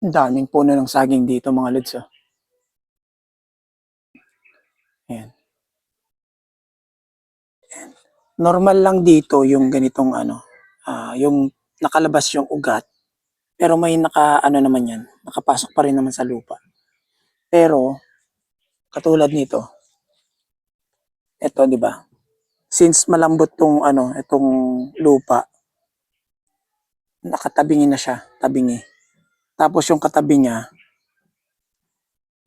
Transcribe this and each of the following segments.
Ang daming puno ng saging dito mga lods. Oh. Ayan. Normal lang dito yung ganitong ano, ah, yung nakalabas yung ugat. Pero may naka ano naman yan, nakapasok pa rin naman sa lupa. Pero katulad nito, ito 'di ba? Since malambot tong ano, itong lupa, nakatabingi na siya, tabingi. Tapos yung katabi niya,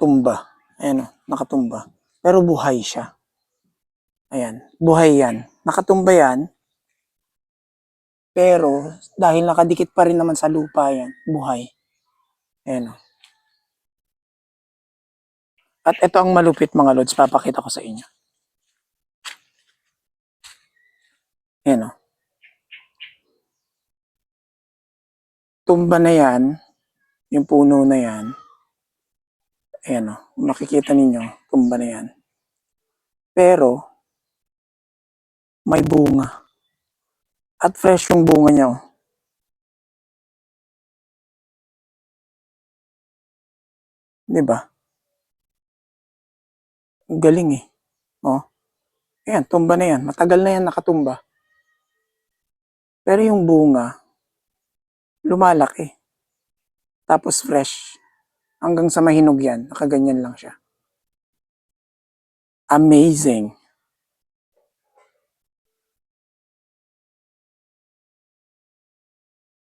tumba. Ayan o, nakatumba. Pero buhay siya. Ayan, buhay yan. Nakatumba yan. Pero, dahil nakadikit pa rin naman sa lupa yan, buhay. Ayan o. At ito ang malupit mga lods, papakita ko sa inyo. Ayan o. Tumba na yan, yung puno na yan, ayan o, makikita ninyo, tumba na yan. Pero, may bunga. At fresh yung bunga niya oh. o. Di ba? Ang galing eh. Oh. Ayan, tumba na yan. Matagal na yan nakatumba. Pero yung bunga, lumalaki. Tapos fresh. Hanggang sa mahinog yan, nakaganyan lang siya. Amazing.